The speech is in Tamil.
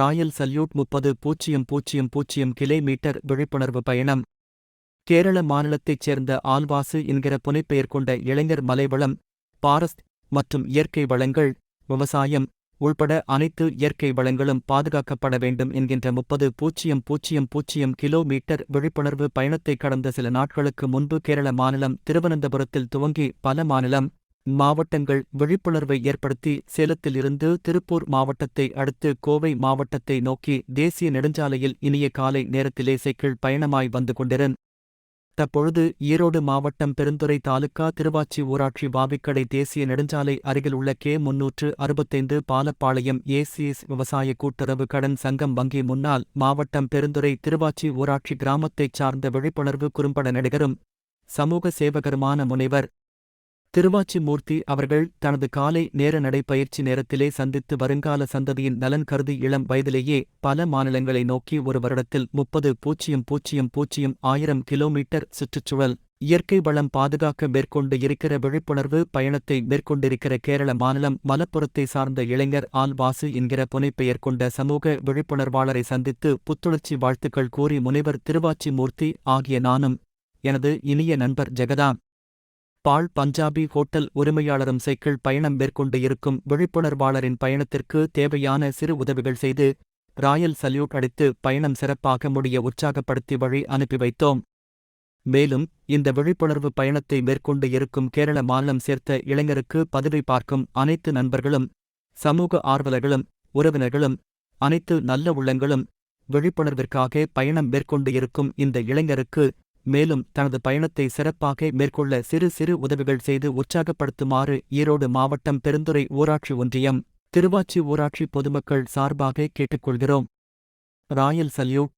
ராயல் சல்யூட் முப்பது பூஜ்ஜியம் பூஜ்ஜியம் பூஜ்ஜியம் கிலோமீட்டர் விழிப்புணர்வு பயணம். கேரள மாநிலத்தைச் சேர்ந்த ஆல்வாசு என்கிற புனைப்பெயர் கொண்ட இளைஞர் மலைவளம் பாரஸ்ட் மற்றும் இயற்கை வளங்கள் விவசாயம் உள்பட அனைத்து இயற்கை வளங்களும் பாதுகாக்கப்பட வேண்டும் என்கின்ற முப்பது பூஜ்ஜியம் பூஜ்ஜியம் பூஜ்ஜியம் கிலோமீட்டர் விழிப்புணர்வு பயணத்தை கடந்த சில நாட்களுக்கு முன்பு கேரள மாநிலம் திருவனந்தபுரத்தில் துவங்கி பல மாநிலம் மாவட்டங்கள் விழிப்புணர்வை ஏற்படுத்தி சேலத்தில் இருந்து திருப்பூர் மாவட்டத்தை அடுத்து கோவை மாவட்டத்தை நோக்கி தேசிய நெடுஞ்சாலையில் இனிய காலை நேரத்திலே சைக்கிள் பயணமாய் வந்து கொண்டிருந்த தற்பொழுது ஈரோடு மாவட்டம் பெருந்துறை தாலுகா திருவாச்சி ஊராட்சி வாவிக்கடை தேசிய நெடுஞ்சாலை அருகில் உள்ள கே முன்னூற்று அறுபத்தைந்து பாலப்பாளையம் ஏசிஎஸ் விவசாய கூட்டுறவு கடன் சங்கம் வங்கி முன்னால் மாவட்டம் பெருந்துறை திருவாச்சி ஊராட்சி கிராமத்தைச் சார்ந்த விழிப்புணர்வு குறும்பட நடிகரும் சமூக சேவகருமான முனைவர் திருவாச்சிமூர்த்தி அவர்கள் தனது காலை நேர நடைப்பயிற்சி நேரத்திலே சந்தித்து வருங்கால சந்ததியின் நலன் கருதி இளம் வயதிலேயே பல மாநிலங்களை நோக்கி ஒரு வருடத்தில் முப்பது பூஜ்ஜியம் பூஜ்ஜியம் பூஜ்ஜியம் ஆயிரம் கிலோமீட்டர் சுற்றுச்சூழல் இயற்கை வளம் பாதுகாக்க மேற்கொண்டு இருக்கிற விழிப்புணர்வு பயணத்தை மேற்கொண்டிருக்கிற கேரள மாநிலம் மலப்புறத்தை சார்ந்த இளைஞர் ஆல் வாசு என்கிற புனைப்பெயர் கொண்ட சமூக விழிப்புணர்வாளரை சந்தித்து புத்துணர்ச்சி வாழ்த்துக்கள் கூறி முனைவர் திருவாச்சி மூர்த்தி ஆகிய நானும் எனது இனிய நண்பர் ஜெகதாம் பால் பஞ்சாபி ஹோட்டல் உரிமையாளரும் சைக்கிள் பயணம் மேற்கொண்டு இருக்கும் விழிப்புணர்வாளரின் பயணத்திற்கு தேவையான சிறு உதவிகள் செய்து ராயல் சல்யூட் அடித்து பயணம் சிறப்பாக முடிய உற்சாகப்படுத்தி வழி அனுப்பி வைத்தோம். மேலும் இந்த விழிப்புணர்வு பயணத்தை மேற்கொண்டு இருக்கும் கேரள மாநிலம் சேர்த்த இளைஞருக்கு பதவி பார்க்கும் அனைத்து நண்பர்களும் சமூக ஆர்வலர்களும் உறவினர்களும் அனைத்து நல்ல உள்ளங்களும் விழிப்புணர்விற்காக பயணம் மேற்கொண்டு இருக்கும் இந்த இளைஞருக்கு மேலும் தனது பயணத்தை சிறப்பாக மேற்கொள்ள சிறு சிறு உதவிகள் செய்து உற்சாகப்படுத்துமாறு ஈரோடு மாவட்டம் பெருந்துறை ஊராட்சி ஒன்றியம் திருவாச்சி ஊராட்சி பொதுமக்கள் சார்பாக கேட்டுக்கொள்கிறோம். Royal salute.